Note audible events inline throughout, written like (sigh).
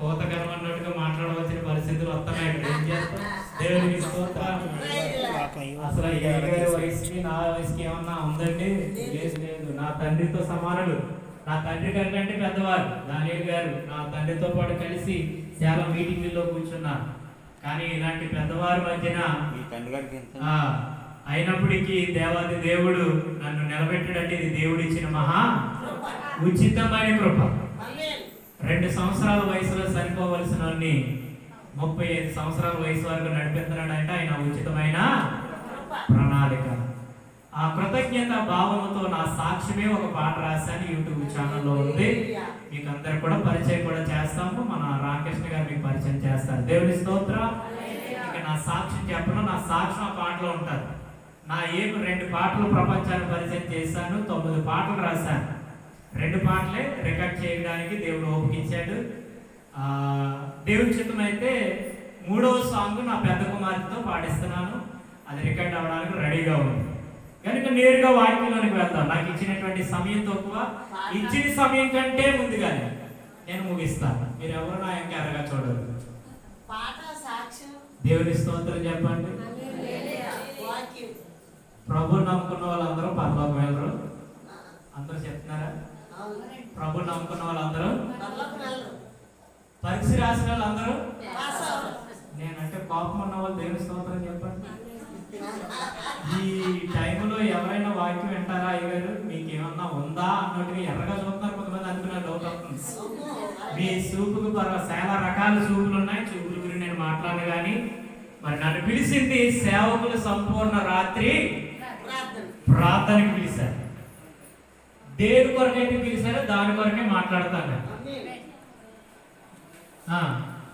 కోతకరం అన్నట్టుగా మాట్లాడవలసిన పరిస్థితులు వస్తున్నాయి ఏం చేస్తాం? దేవునికి అసలు ఏ వయసుకి నా వయసుకి ఏమన్నా ఉందండి? లేదు లేదు. నా తండ్రితో సమానులు. నా తండ్రి కంటే పెద్దవారు. దానియల్ గారు నా తండ్రితో పాటు కలిసి చాలా మీటింగ్లలో కూర్చున్నారు. కానీ ఇలాంటి పెద్దవారి మధ్యన అయినప్పటికీ దేవాది దేవుడు నన్ను నిలబెట్టడంటే ఇది దేవుడు ఇచ్చిన మహా ఉచితమైన కృప. రెండు సంవత్సరాల వయసులో సరిపోవలసిన ముప్పై ఐదు సంవత్సరాల వయసు వరకు నడిపిస్తున్నాడంటే ఆయన ఉచితమైన ప్రణాళిక. ఆ కృతజ్ఞత భావముతో నా సాక్ష్యమే ఒక పాట రాశాను యూట్యూబ్ ఛానల్లో ఉంది. మీకు అందరు కూడా పరిచయం కూడా చేస్తాము. మన రామకృష్ణ గారు మీకు పరిచయం చేస్తారు. దేవుని స్తోత్ర. ఇక నా సాక్ష్యం చెప్పడం నా సాక్ష్యం ఆ పాటలో ఉంటారు నా ఏం రెండు పాటలు ప్రపంచాన్ని పరిచయం చేశాను తొమ్మిది పాటలు రాశాను. రెండు పాటలే రికార్డ్ చేయడానికి దేవుడు ఓపికిచ్చాడు ఆ, దేవుడి చిత్తం అయితే మూడవ సాంగ్ నా పెద్ద కుమార్తెతో పాడిస్తున్నాను. అది రికార్డ్ అవ్వడానికి రెడీగా ఉంది. కనుక నేరుగా వాక్యంలోనికి వెళ్తాను నాకు ఇచ్చినటువంటి సమయం తక్కువ. ఇచ్చిన సమయం కంటే ముందుగానే నేను ముగిస్తాను. మీరు ఎవరు నా ఇంకా ఎరగా చూడరు. దేవుని స్తోత్రం చెప్పండి. ప్రభు నమ్ముకున్న వాళ్ళందరూ పరలోకం వెళ్ళరు. అందరూ చెప్తున్నారా? ప్రభు నమ్ముకున్న వాళ్ళందరూ? పరీక్ష రాసిన వాళ్ళందరూ? నేనంటే కోపం ఉన్న వాళ్ళు దేవుని స్తోత్రం చెప్పండి. (laughs) ఈ టైంలో ఎవరైనా వాక్యం వింటారా? అయ్యారు మీకు ఏమన్నా ఉందా? అన్నట్టుగా ఎర్రగా చూస్తున్నారు కొంతమంది అందుకు నాకు డౌట్ అవుతుంది మీ సూపుకు పర్వ చాలా రకాల సూపులు ఉన్నాయి. చూపుల గురించి నేను మాట్లాడను కానీ మరి నన్ను పిలిచింది సేవకులు సంపూర్ణ రాత్రి ప్రార్థన. ప్రార్థనకి పిలిచారు. దేని కొరకైతే పిలిచారో దాని కొరకే మాట్లాడతాను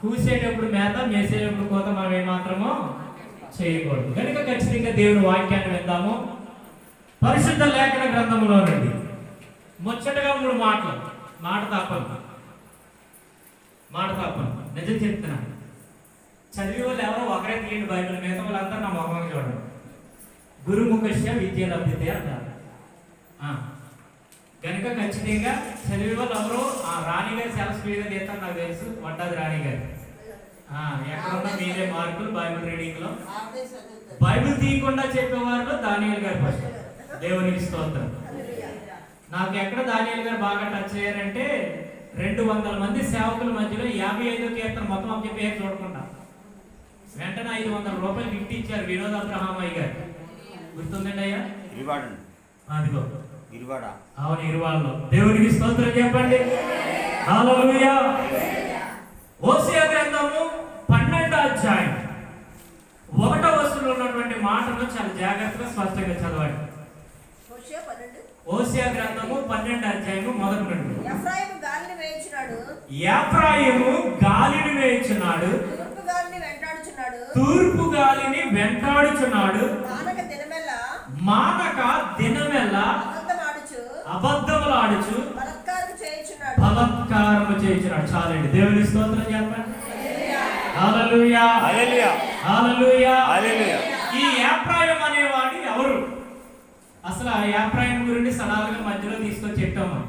కూసేటప్పుడు మేత మేసేటప్పుడు కోత మనం ఏమాత్రమో చేయకూడదు. కనుక ఖచ్చితంగా దేవుని వాక్యాన్ని విందాము. పరిశుద్ధ లేఖన గ్రంథంలో నుండి ముచ్చటగా మూడు మాటలు. మాట తప్పదు. మాట తప్పదు. నిజం చెప్తున్నా. చదివే వాళ్ళు ఎవరో ఒకరే తీయండి బైబిల్. మిగతా వాళ్ళంతా నా మొహం చూడండి. గురుముఖ విద్య లభ్యతే అంటారు. కనుక ఖచ్చితంగా చదివే వాళ్ళు ఎవరు ఆ రాణి గారు చాలా స్పీడ్గా తీస్తారు నాకు తెలుసు. వంటది రాణి గారు. ఆ, ఎక్కడున్నా మీరే మార్కులు బైబిల్ రీడింగ్లో. బైబిల్ తీయకుండా చెప్పేవారు దానియల్ గారు ఫస్ట్ దేవునికి స్తోత్రం. నాకు ఎక్కడ దానియల్ గారు బాగా టచ్ అయ్యారంటే రెండు వందల మంది సేవకుల మధ్యలో యాభై ఐదో కీర్తన మొత్తం ఒక పేరు చూడకుండా. వెంటనే ఐదు వందల రూపాయలు గిఫ్ట్ ఇచ్చారు వినోద్ అబ్రహాం అయ్య గారు. గుర్తుందండి అయ్యా? అదిగో. ఇరువాడ. అవును ఇరువాళ్ళు దేవునికి స్తోత్రం చెప్పండి. హల్లెలూయా. ఓసియా గ్రంథము పన్నెండో అధ్యాయం. ఒకటో వస్తువులో ఉన్నటువంటి మాటలు చాలా జాగ్రత్తగా స్పష్టంగా చదవండి. ఓసియా గ్రంథము పన్నెండు అధ్యాయము మొదటి నుండి. ఎఫ్రాయిము గాలిని వేయించున్నాడు యాఫ్రాయిము గాలిని వేయించున్నాడు తూర్పు గాలిని వెంటాడుచున్నాడు. తూర్పు గాలిని వెంటాడుచున్నాడు. మానక దినమెల్లా. మానక దినమెల్లా. బలత్కారం చేయించున్నాడు. బలత్కారము చేయించున్నాడు. చాలండి. దేవుని స్తోత్రం చెప్పండి. హల్లెలూయా. హల్లెలూయా. హల్లెలూయా. హల్లెలూయా. ఈ యాప్రాయం అనేవాడు ఎవరు? అసలు ఆ యాప్రాయం గురించి సడాలుగా మధ్యలో తీసుకొచ్చి చెప్పాము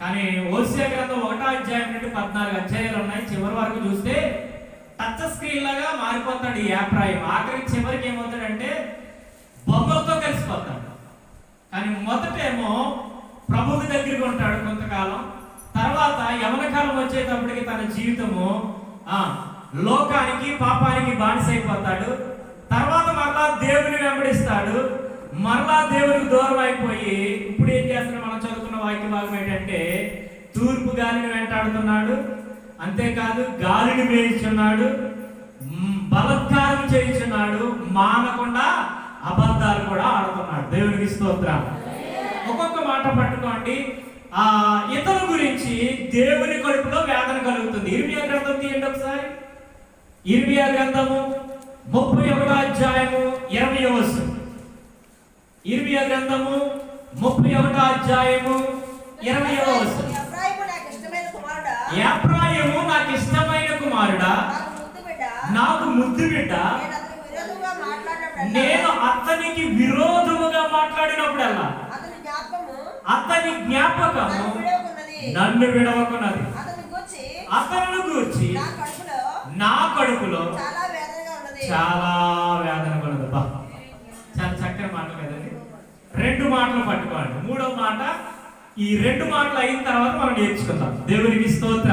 కానీ ఓసియా గ్రంథం ఒకటో అధ్యాయం నుండి పద్నాలుగు అధ్యాయాలు ఉన్నాయి. చివరి వరకు చూస్తే టచ్ స్క్రీన్ లాగా మారిపోతాడు ఈ యాప్రాయం. ఆఖరికి చివరికి ఏమవుతాడంటే బొమ్మలతో కలిసిపోతాడు. కానీ మొదటేమో ప్రభువు దగ్గరికి ఉంటాడు కొంతకాలం. తర్వాత యవనకాలం వచ్చేటప్పటికి తన జీవితము ఆ లోకానికి పాపానికి బానిసైపోతాడు. తర్వాత మరలా దేవుని వెంబడిస్తాడు. మరలా దేవునికి దూరం అయిపోయి ఇప్పుడు ఏం చేస్తున్నాడు? మనం చదువుకున్న వాక్య భాగం ఏంటంటే తూర్పు గాలిని వెంటాడుతున్నాడు. అంతేకాదు గాలిని వేయించున్నాడు బలత్కారం చేయించున్నాడు. మానకుండా అబద్ధాలు కూడా ఆడుతున్నాడు. దేవునికి స్తోత్రాలు. ఒక్కొక్క మాట పట్టుకోండి. ఆ ఇతను గురించి దేవుని కడుపులో వేదన కలుగుతుంది. ఇర్మియా గ్రంథం తీయండి ఒకసారి. ఇర్మియా గ్రంథము ముప్పై ఒకటో అధ్యాయము ఇరవై వచనం. ఇర్మియా గ్రంథము ముప్పై ఒకటో అధ్యాయము ఇరవై వచనం. ఎఫ్రాయిము నాకు ఇష్టమైన కుమారుడా? నాకు ముద్దు బిడ్డ? నేను అతనికి విరోధముగా మాట్లాడినప్పుడల్లా అతని జ్ఞాపకము నన్ను విడవకున్నది. అతని గురించి నా కడుపులో నా కడుపులో చాలా వేదన ఉన్నది. బా. చాలా చక్కని మాటలు కదండి. రెండు మాటలు పట్టుకోండి. మూడో మాట ఈ రెండు మాటలు అయిన తర్వాత మనం నేర్చుకుందాం. దేవునికి స్తోత్ర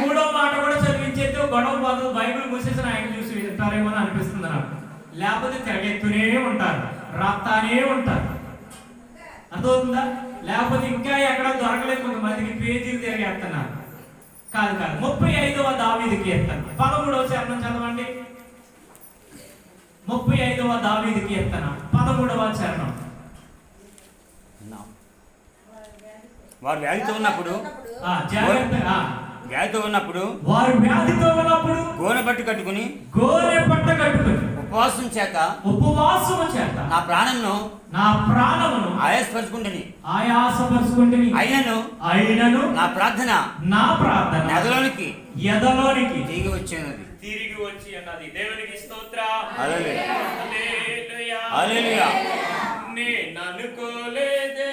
మూడో మాట కూడా చదివించేది గొడవ పోతుంది బైబిల్ మూసేసిన ఆయన చూసి వింటారేమో అని అనిపిస్తుంది నాకు. లేకపోతే తిరగెత్తునే ఉంటారు రాస్తానే ఉంటారు. అర్థమవుతుందా? లేకపోతే ఇంకా ఎక్కడ దొరకలేదు కొంతమందికి పేజీలు తిరిగేస్తున్నారు. కాదు కాదు. ముప్పై ఐదవ దావీది కీర్తన పదమూడవ చరణం చదవండి. ముప్పై ఐదవ దావీది కీర్తన పదమూడవ చరణం. వారు వ్యాధితో ఉన్నప్పుడు వ్యాధితో ఉన్నప్పుడు వారు వ్యాధితో ఉన్నప్పుడు గోనె పట్టు కట్టుకుని గోరె పట్ట కట్టుకుని ఉపవాసం చేత ఉపవాసము చేత నా ప్రాణంను నా ప్రాణమును ఆయాసపరుచుకుంటుని ఆయాసపరుచుకుంటుని అయినను అయినను నా ప్రార్థన నా ప్రార్థన నెదలోనికి ఎదలోనికి దిగి వచ్చినది తిరిగి వచ్చి అన్నది దేవునికి స్తోత్ర హల్లెలూయా. హల్లెలూయా. హల్లెలూయా. నేను అనుకోలేదే